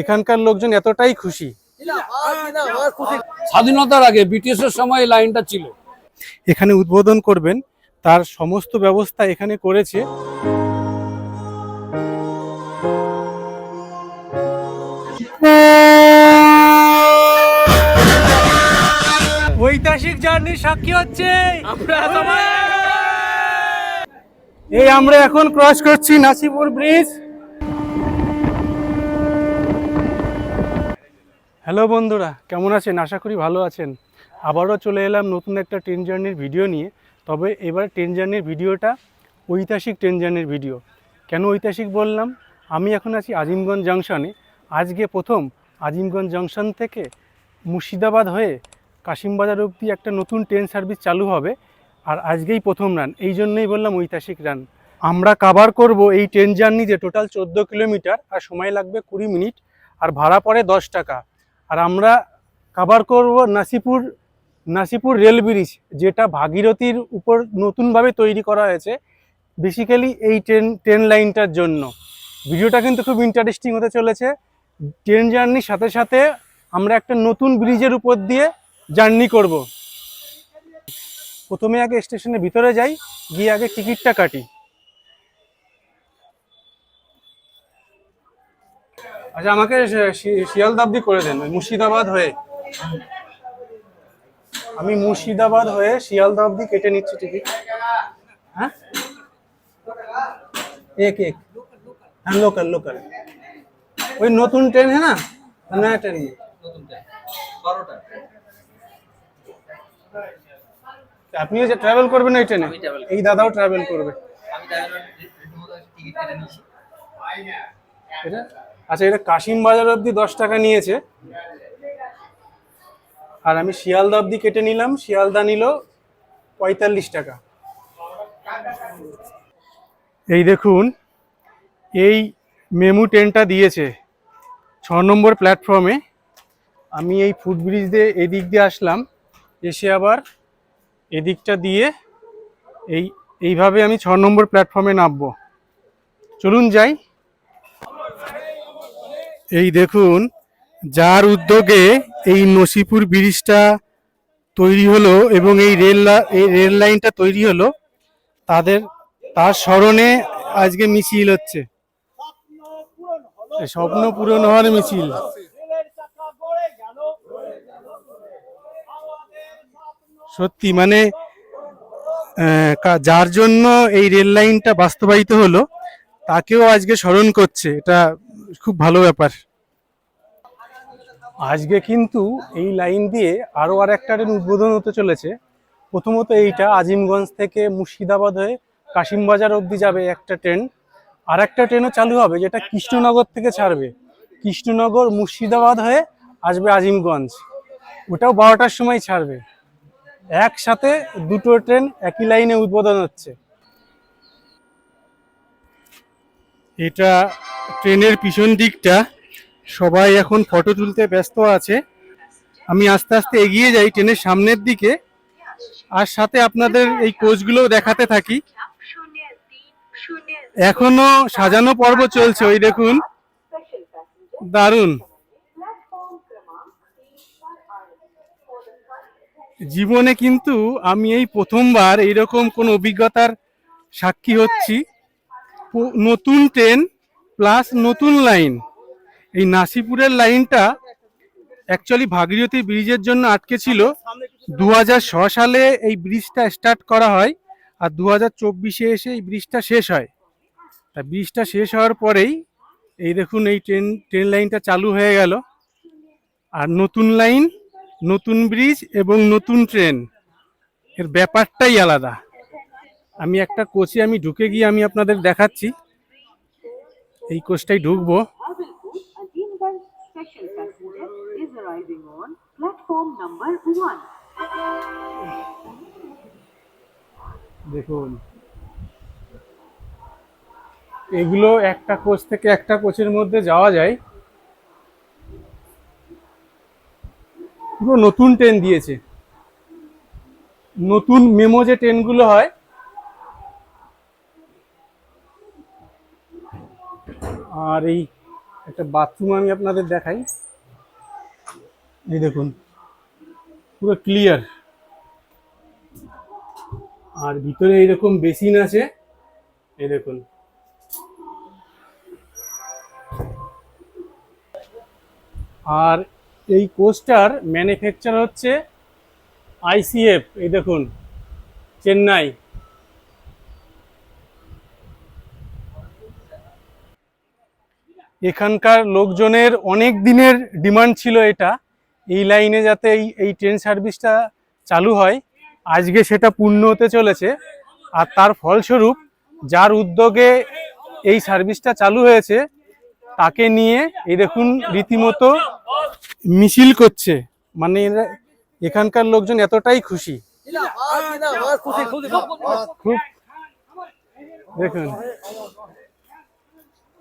এখানকার লোকজন এতটাই খুশি। স্বাধীনতার আগে ব্রিটিশের সময় লাইনটা ছিল। এখানে উদ্বোধন করবেন তার সমস্ত ব্যবস্থা এখানে করেছে। ঐতিহাসিক জার্নির সাক্ষী হচ্ছে। এই আমরা এখন ক্রস করছি নাসিপুর ব্রিজ হ্যালো বন্ধুরা, কেমন আছেন? আশা করি ভালো আছেন। আবারও চলে এলাম নতুন একটা ট্রেন জার্নির ভিডিও নিয়ে। তবে এবার ট্রেন জার্নির ভিডিওটা ঐতিহাসিক ট্রেন জার্নির ভিডিও কেন ঐতিহাসিক বললাম? আমি এখন আছি আজিমগঞ্জ জাংশনে আজকে প্রথম আজিমগঞ্জ জাংশন থেকে মুর্শিদাবাদ হয়ে কাশিমবাজার অবধি একটা নতুন ট্রেন সার্ভিস চালু হবে। আর আজকেই প্রথম রান এই জন্যই বললাম ঐতিহাসিক রান আমরা কাভার করব এই ট্রেন জার্নিতে টোটাল চোদ্দ কিলোমিটার আর সময় লাগবে কুড়ি মিনিট আর ভাড়া পড়ে দশ টাকা। আর আমরা কাভার করব নাসিপুর নাসিপুর রেল ব্রিজ যেটা ভাগীরথীর উপর নতুনভাবে তৈরি করা হয়েছে বেসিক্যালি এই ট্রেন ট্রেন লাইনটার জন্য। ভিডিওটা কিন্তু খুব ইন্টারেস্টিং হতে চলেছে। ট্রেন জার্নির সাথে সাথে আমরা একটা নতুন ব্রিজের উপর দিয়ে জার্নি করব। প্রথমে আগে স্টেশনের ভিতরে যাই, গিয়ে আগে টিকিটটা কাটি। আচ্ছা আমাকে শি- শি- শিয়ালদা অব্দি করে দেন ওই মুর্শিদাবাদ হয়ে। আমি মুর্শিদাবাদ হয়ে শিয়ালদা অব্দি কেটে নিচ্ছি টিকিট হ্যাঁ? এক এক। হ্যাঁ লোকাল লোকাল ওই নতুন ট্রেন হ্যাঁ না? নয়া। ট্রেন আপনিও যে ট্রাভেল করবেন এই ট্রেনে এই দাদাও ট্রাভেল করবে। এটা? আচ্ছা এটা কাশিম বাজার অবধি দশ টাকা নিয়েছে। আর আমি শিয়ালদা অবধি কেটে নিলাম, শিয়ালদা নিল পঁয়তাল্লিশ টাকা। এই দেখুন, এই মেমু ট্রেনটা দিয়েছে ছ নম্বর প্ল্যাটফর্মে। আমি এই ফুটব্রিজ দিয়ে এদিক দিয়ে আসলাম, এসে আবার এদিকটা দিয়ে এই, এইভাবে আমি ছ নম্বর প্ল্যাটফর্মে নামবো। চলুন যাই। এই দেখুন, যার উদ্যোগে এই নসিপুর ব্রিজটা তৈরি হলো এবং এই রেল এই রেল লাইনটা তৈরি হলো, তাদের, তার স্মরণে আজকে মিছিল হচ্ছে। স্বপ্ন পূরণ হওয়ার মিছিল। সত্যি মানে যার জন্য এই রেল লাইনটা বাস্তবায়িত হলো, তাকেও আজকে স্মরণ করছে। এটা খুব ভালো ব্যাপার। আজকে কিন্তু এই লাইন দিয়ে আরও আর একটা ট্রেন উদ্বোধন হতে চলেছে। প্রথমত এইটা আজিমগঞ্জ থেকে মুর্শিদাবাদ হয়ে কাশিমবাজার অবধি যাবে একটা ট্রেন। আর একটা ট্রেনও চালু হবে, যেটা কৃষ্ণনগর থেকে ছাড়বে। কৃষ্ণনগর মুর্শিদাবাদ হয়ে আসবে আজিমগঞ্জ। ওটাও বারোটার সময় ছাড়বে। একসাথে দুটো ট্রেন একই লাইনে উদ্বোধন হচ্ছে। এটা ট্রেনের পিছন দিকটা। সবাই এখন ফটো তুলতে ব্যস্ত আছে। আমি আস্তে আস্তে এগিয়ে যাই ট্রেনের সামনের দিকে। আর সাথে আপনাদের এই কোচগুলো দেখাতে থাকি। এখনও সাজানো পর্ব চলছে, ওই দেখুন। দারুণ। জীবনে কিন্তু আমি এই প্রথমবার এইরকম কোন অভিজ্ঞতার সাক্ষী হচ্ছি। নতুন ট্রেন প্লাস নতুন লাইন। এই নাসিপুরের লাইনটা অ্যাকচুয়ালি ভাগীরথী ব্রিজের জন্য আটকে ছিল। দু সালে এই ব্রিজটা স্টার্ট করা হয় আর দু হাজার চব্বিশে এসে এই ব্রিজটা শেষ হয়। তা ব্রিজটা শেষ হওয়ার পরেই এই দেখুন এই ট্রেন ট্রেন লাইনটা চালু হয়ে গেল। আর নতুন লাইন, নতুন ব্রিজ এবং নতুন ট্রেন, এর ব্যাপারটাই আলাদা। আমি একটা কোচে আমি ঢুকে গিয়ে আমি আপনাদের দেখাচ্ছি। এই কোচটাই ঢুকবো. দেখুন। এগুলো একটা কোচ থেকে একটা কোচের মধ্যে যাওয়া যায়। পুরো নতুন ট্রেন দিয়েছে। নতুন মেমো যে ট্রেনগুলো হয় আর এই একটা বাথরুম আমি আপনাদের দেখাই। এই দেখুন, পুরো ক্লিয়ার আর ভিতরে এইরকম বেসিন আছে, এই দেখুন। আর এই কোস্টার ম্যানুফ্যাকচার হচ্ছে আইসিএফ এই দেখুন, চেন্নাই। এখানকার লোকজনের অনেক দিনের ডিমান্ড ছিল এটা। এই লাইনে যাতে এই এই ট্রেন সার্ভিসটা চালু হয় আজকে সেটা পূর্ণ হতে চলেছে। আর তার ফলস্বরূপ যার উদ্যোগে এই সার্ভিসটা চালু হয়েছে তাকে নিয়ে এই দেখুন রীতিমতো মিছিল করছে। মানে এখানকার লোকজন এতটাই খুশি। খুব দেখুন।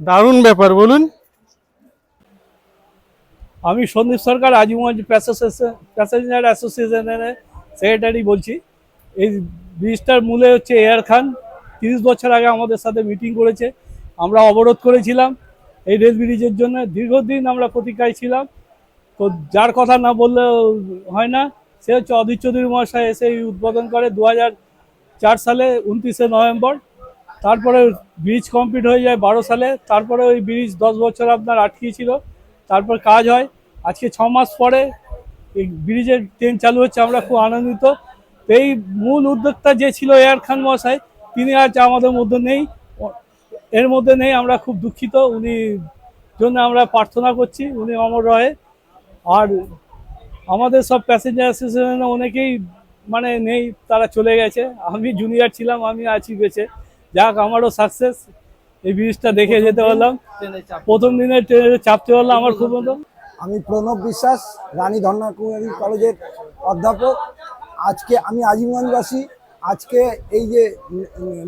দারুণ ব্যাপার, বলুন। আমি সন্দীপ সরকার, আজিমগঞ্জ প্যাসেঞ্জার অ্যাসোসিয়েশনের সেক্রেটারি বলছি। এই ব্রিজটার মূলে হচ্ছে এয়ার খান। তিরিশ বছর আগে আমাদের সাথে মিটিং করেছে। আমরা অবরোধ করেছিলাম এই রেল ব্রিজের জন্য। দীর্ঘদিন আমরা প্রতিকায় ছিলাম। তো যার কথা না বললে হয় না। সে হচ্ছে অধীর চৌধুরী মহাশয় এসে উদ্বোধন করে। দু সালে উনত্রিশে নভেম্বর। তারপরে ব্রিজ কমপ্লিট হয়ে যায় বারো সালে। তারপরে ওই ব্রিজ দশ বছর আপনার আটকিয়েছিল। তারপর কাজ হয়। আজকে ছ মাস পরে এই ব্রিজের ট্রেন চালু হচ্ছে। আমরা খুব আনন্দিত। এই মূল উদ্যোক্তা যে ছিল এয়ার খান মশাই তিনি আজ আমাদের মধ্যে নেই। এর মধ্যে নেই। আমরা খুব দুঃখিত। উনি জন্য আমরা প্রার্থনা করছি। উনি অমর রয়ে আর আমাদের সব প্যাসেঞ্জার অ্যাসোসিয়েশনে অনেকেই মানে নেই। তারা চলে গেছে। আমি জুনিয়র ছিলাম। আমি আছি বেঁচে। যাক আমারও সাকসেস এই ব্রিজটা দেখে যেতে পারলাম। প্রথম দিনে ট্রেনে চাপতে পারলাম আমার খুব মতো। আমি প্রণব বিশ্বাস রানী ধর্ণাকুমারী কলেজের অধ্যাপক। আজকে আমি আজিমগঞ্জবাসী। আজকে এই যে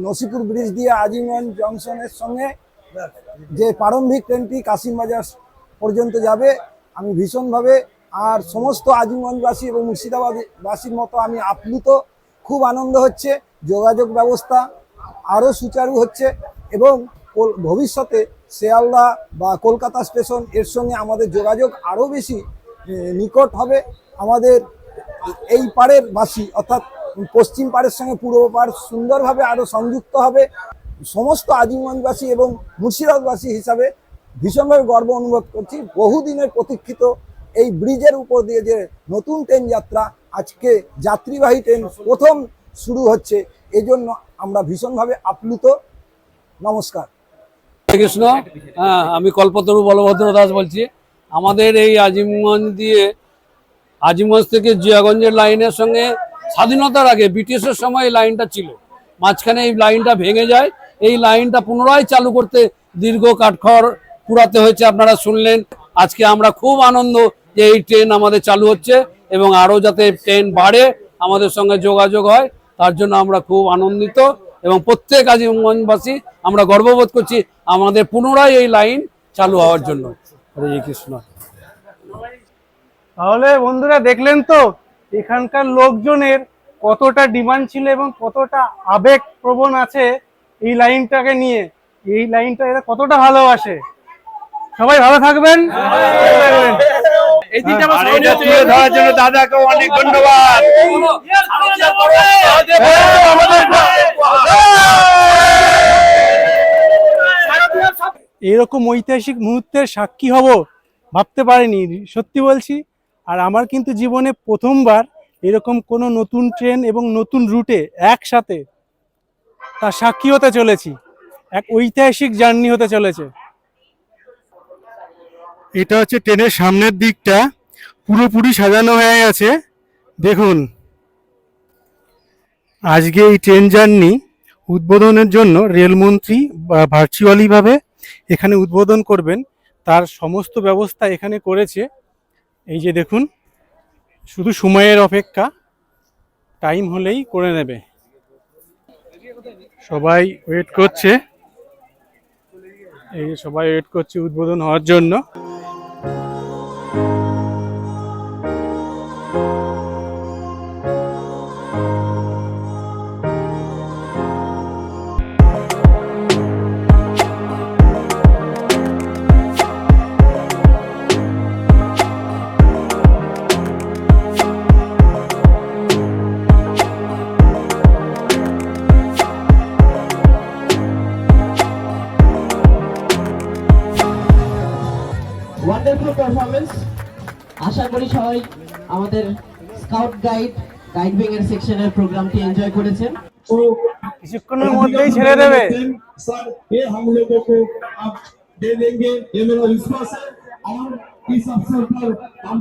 নসিপুর ব্রিজ দিয়ে আজিমগঞ্জ জংশনের সঙ্গে যে প্রারম্ভিক ট্রেনটি কাশিমবাজার পর্যন্ত যাবে আমি ভীষণভাবে আর সমস্ত আজিমগঞ্জবাসী এবং মুর্শিদাবাদবাসীর মতো আমি আপ্লুত। খুব আনন্দ হচ্ছে। যোগাযোগ ব্যবস্থা আরও সুচারু হচ্ছে এবং ভবিষ্যতে শেয়ালদা বা কলকাতা স্টেশনের সঙ্গে আমাদের যোগাযোগ আরও বেশি নিকট হবে। আমাদের এই পাড়ের বাসী, অর্থাৎ পশ্চিম পাড়ের সঙ্গে পূর্ব পাড় সুন্দরভাবে আরও সংযুক্ত হবে। সমস্ত আজিমগঞ্জবাসী এবং মুর্শিদাবাদবাসী হিসাবে ভীষণভাবে গর্ব অনুভব করছি। বহুদিনের প্রতীক্ষিত এই ব্রিজের উপর দিয়ে যে নতুন ট্রেন যাত্রা, আজকে যাত্রীবাহী ট্রেন প্রথম শুরু হচ্ছে, এজন্য আমরা ভীষণভাবে আপ্লুত। নমস্কার। কৃষ্ণ। হ্যাঁ আমি কল্পতরু বলভদ্র দাস বলছি। আমাদের এই আজিমগঞ্জ দিয়ে, আজিমগঞ্জ থেকে জিয়াগঞ্জের লাইনের সঙ্গে স্বাধীনতার আগে ব্রিটিশের সময় এই লাইনটা ছিল। মাঝখানে এই লাইনটা ভেঙে যায়। এই লাইনটা পুনরায় চালু করতে দীর্ঘ কাঠখড় পুরাতে হয়েছে, আপনারা শুনলেন। আজকে আমরা খুব আনন্দ যে এই ট্রেন আমাদের চালু হচ্ছে এবং আরও যাতে ট্রেন বাড়ে, আমাদের সঙ্গে যোগাযোগ হয়। তার জন্য আমরা খুব আনন্দিত এবং প্রত্যেক আজিমগঞ্জবাসী আমরা গর্ববোধ করছি আমাদের পুনরায় এই লাইন চালু হওয়ার জন্য। হরে কৃষ্ণ। তাহলে বন্ধুরা দেখলেন তো, এখানকার লোকজনের কতটা ডিমান্ড ছিল এবং কতটা আবেগ প্রবণ আছে এই লাইনটাকে নিয়ে। এই লাইনটা এরা কতটা ভালোবাসে। সবাই ভালো থাকবেন। তুলে ধরার জন্য দাদাকে অনেক ধন্যবাদ। এরকম ঐতিহাসিক মুহূর্তের সাক্ষী হব ভাবতে পারিনি সত্যি বলছি। আর আমার কিন্তু জীবনে প্রথমবার এরকম কোনো নতুন ট্রেন এবং নতুন রুটে একসাথে তার সাক্ষী হতে চলেছি। এক ঐতিহাসিক জার্নি হতে চলেছে। এটা হচ্ছে ট্রেনের সামনের দিকটা, পুরোপুরি সাজানো হয়ে গেছে। দেখুন, আজকে এই ট্রেন জার্নি উদ্বোধনের জন্য রেলমন্ত্রী ভার্চুয়ালিভাবে এখানে উদ্বোধন করবেন। তার সমস্ত ব্যবস্থা এখানে করেছে। এই যে দেখুন, শুধু সময়ের অপেক্ষা, টাইম হলেই করে নেবে। সবাই ওয়েট করছে। এই সবাই ওয়েট করছে উদ্বোধন হওয়ার জন্য। আমাদের স্কাউট গাইড গাইড উইং এর সেকশনের প্রোগ্রামটি এনজয় করেছেন কিছুক্ষণের মধ্যেই ছেড়ে দেবে सर ये हम लोगों को अब दे देंगे ये मेरा विश्वास है और इस अवसर पर हम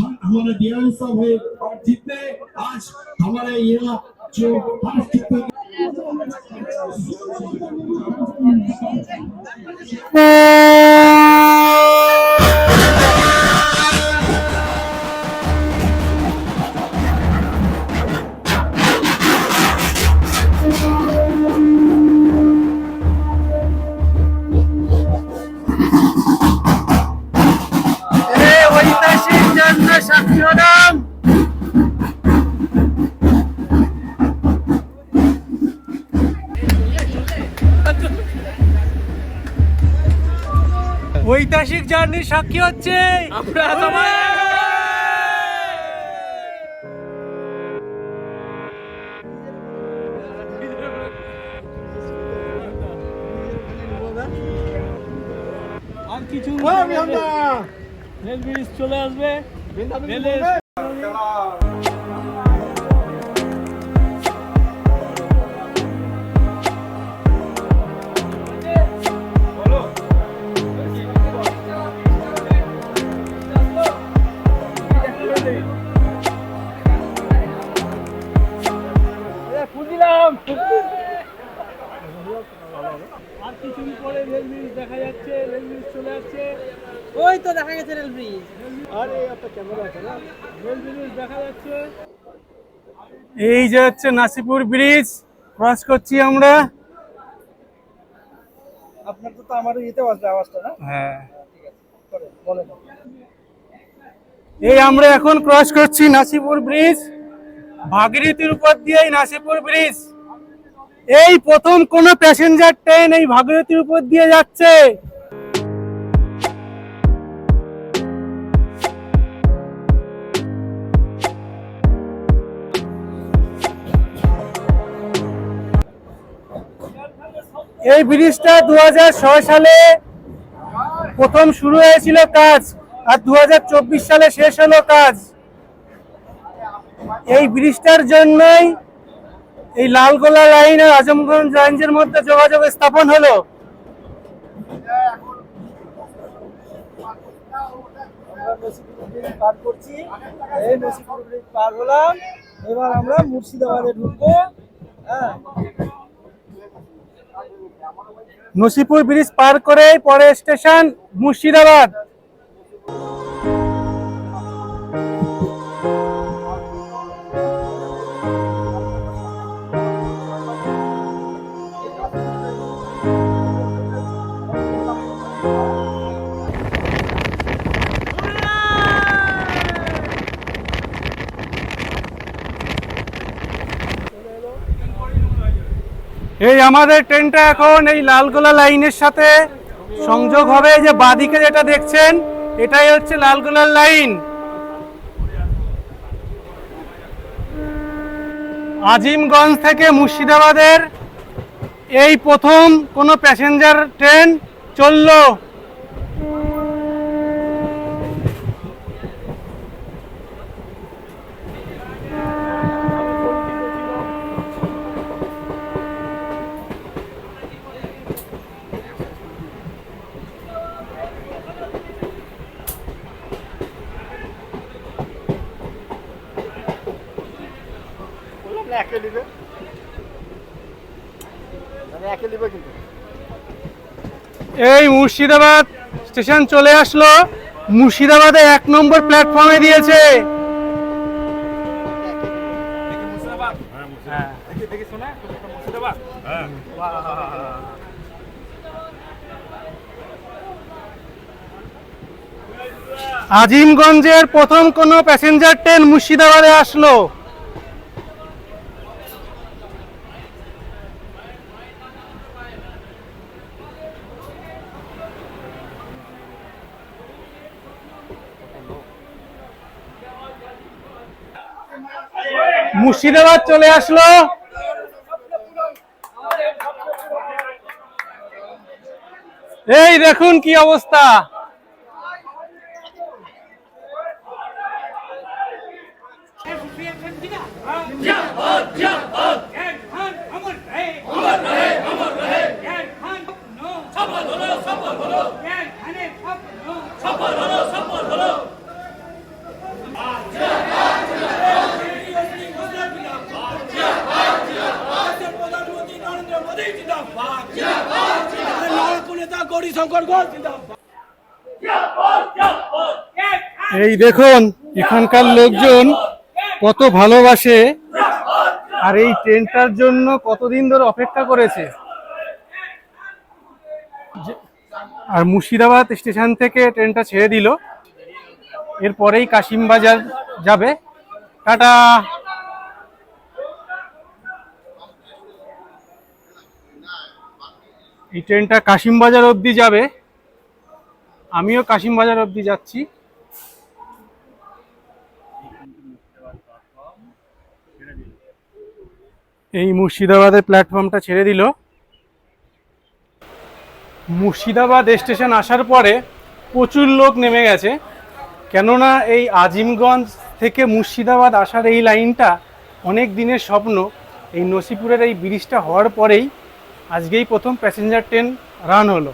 हम हमारा डीएम सब है और जितने आज हमारे यहाँ जो हर कितने ঐতিহাসিক জন্য সাক্ষী হলাম। ঐতিহাসিক জার্নির সাক্ষী হচ্ছে। আমরা আর কিছু রেল ব্রিজ চলে আসবে। রেলের আর কিছুদিন পরে রেল ব্রিজ দেখা যাচ্ছে রেল ব্রিজ চলে যাচ্ছে ওই তো দেখা গেছে রেল ব্রিজ আরে একটা ক্যামেরা আছে না? রেল ব্রিজ দেখা যাচ্ছে। এই যে হচ্ছে নাসিপুর ব্রিজ ক্রস করছি আমরা। আপনার তো আমার ইতে আসবে আওয়াজটা না? হ্যাঁ। এই আমরা এখন ক্রস করছি নাসিপুর ব্রিজ ভাগীরথীর উপর দিয়ে এই নাসিপুর ব্রিজ। এই প্রথম কোন প্যাসেঞ্জার ট্রেন এই ভাগীরথীর উপর দিয়ে যাচ্ছে। এই ব্রিজটা দু সালে প্রথম শুরু হয়েছিল কাজ আর দু হাজার চব্বিশ সালে শেষ হলো কাজ। এই ব্রিজটার জন্যই এই লালগোলা লাইন আর আজমগঞ্জ রেঞ্জের মধ্যে যোগাযোগ স্থাপন হলো। এবার আমরা মুর্শিদাবাদে ঢুকবো। হ্যাঁ। নসিপুর ব্রিজ পার করে পরে স্টেশন মুর্শিদাবাদ। এই আমাদের ট্রেনটা এখন এই লালগোলা লাইনের সাথে সংযোগ হবে। যে বাদিকে যেটা দেখছেন, এটাই হচ্ছে লালগোলার লাইন। আজিমগঞ্জ থেকে মুর্শিদাবাদের এই প্রথম কোনো প্যাসেঞ্জার ট্রেন চলল। এই মুর্শিদাবাদ স্টেশন চলে আসলো। মুর্শিদাবাদে এক নম্বর প্ল্যাটফর্মে দিয়েছে। আজিমগঞ্জের প্রথম কোনো প্যাসেঞ্জার ট্রেন মুর্শিদাবাদে আসলো। মুর্শিদাবাদ চলে আসলো। এই দেখুন কি অবস্থা। এই দেখুন, এখানকার লোকজন কত ভালোবাসে আর এই ট্রেনটার জন্য কতদিন ধরে অপেক্ষা করেছে। আর মুর্শিদাবাদ স্টেশন থেকে ট্রেনটা ছেড়ে দিল। এরপরেই কাশিমবাজার যাবে। টাটা! এই ট্রেনটা কাশিমবাজার অবধি যাবে। আমিও কাশিমবাজার অবধি যাচ্ছি। এই মুর্শিদাবাদের প্ল্যাটফর্মটা ছেড়ে দিল। মুর্শিদাবাদ স্টেশন আসার পরে প্রচুর লোক নেমে গেছে। কেননা এই আজিমগঞ্জ থেকে মুর্শিদাবাদ আসার এই লাইনটা অনেক দিনের স্বপ্ন। এই নসিপুরের এই ব্রিজটা হওয়ার পরেই আজকেই প্রথম প্যাসেঞ্জার ট্রেন রান হলো।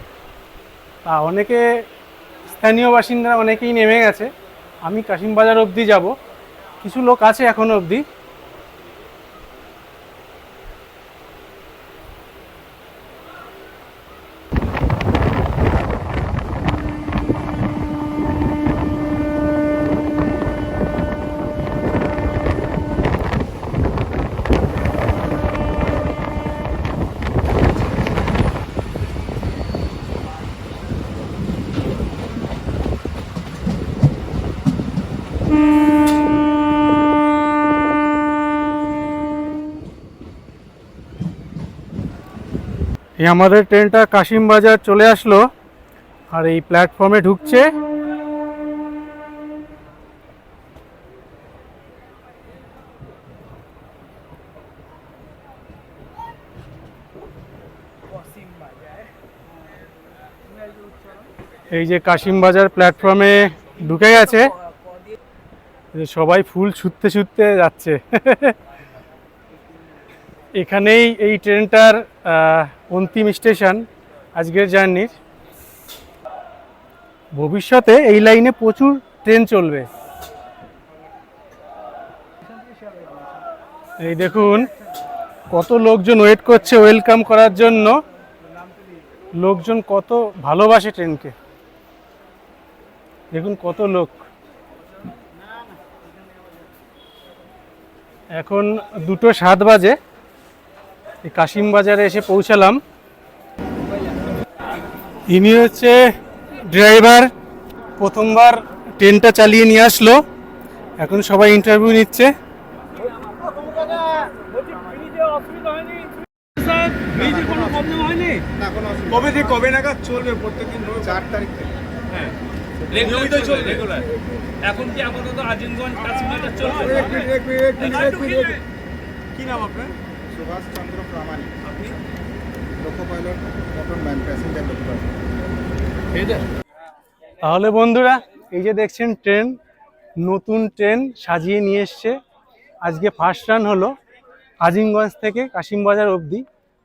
তা অনেকে স্থানীয় বাসিন্দারা অনেকেই নেমে গেছে। আমি কাশিমবাজার অবধি যাব। কিছু লোক আছে এখনও অবধি। এই আমাদের ট্রেনটা কাশিমবাজার চলে আসলো আর এই প্ল্যাটফর্মে ঢুকছে। এই যে কাশিমবাজার প্ল্যাটফর্মে ঢুকে গেছে। সবাই ফুল ছুটতে ছুটতে যাচ্ছে। এখানেই এই ট্রেনটার অন্তিম স্টেশন আজকের জার্নির। ভবিষ্যতে এই লাইনে প্রচুর ট্রেন চলবে। এই দেখুন, কত লোকজন ওয়েট করছে ওয়েলকাম করার জন্য। লোকজন কত ভালোবাসে ট্রেনকে। দেখুন কত লোক। এখন দুটো সাত বাজে। কাশিম বাজারে এসে পৌঁছালাম। ইনি হচ্ছে ড্রাইভার প্রথমবার ট্রেনটা চালিয়ে নিয়ে আসলো। এখন সবাই ইন্টারভিউ নিচ্ছে। কবে থেকে কবে নাগাদ চলবে? প্রত্যেকদিন চার তারিখ থেকে। নিয়মিত চলবে এখন আপাতত আজিমগঞ্জ কাশ্মীর চলবে। কি নাম আপনার? সুভাষ চন্দ্র প্রামাণিক, আপনি loco pilot motorman, passenger তাহলে বন্ধুরা, এই যে দেখছেন ট্রেন, নতুন ট্রেন সাজিয়ে নিয়ে এসছে। আজকে ফার্স্ট রান হলো আজিমগঞ্জ থেকে কাশিমবাজার অবধি।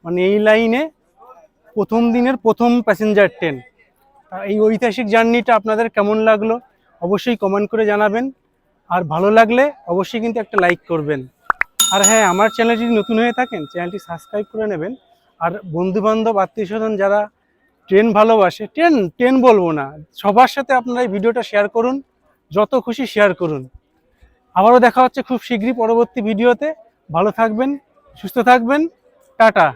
মানে এই লাইনে প্রথম দিনের প্রথম প্যাসেঞ্জার ট্রেন এই ঐতিহাসিক জার্নিটা আপনাদের কেমন লাগল? অবশ্যই কমেন্ট করে জানাবেন। আর ভালো লাগলে অবশ্যই কিন্তু একটা লাইক করবেন। আর হ্যাঁ আমার চ্যানেল যদি নতুন হয়ে থাকেন চ্যানেলটি সাবস্ক্রাইব করে নেবেন। আর বন্ধুবান্ধব আত্মীয় স্বজন যারা ট্রেন ভালোবাসে ট্রেন ট্রেন বলব না, সবার সাথে আপনারা এই ভিডিওটা শেয়ার করুন, যত খুশি শেয়ার করুন। আবারও দেখা হচ্ছে খুব শীঘ্রই পরবর্তী ভিডিওতে ভালো থাকবেন, সুস্থ থাকবেন, টাটা।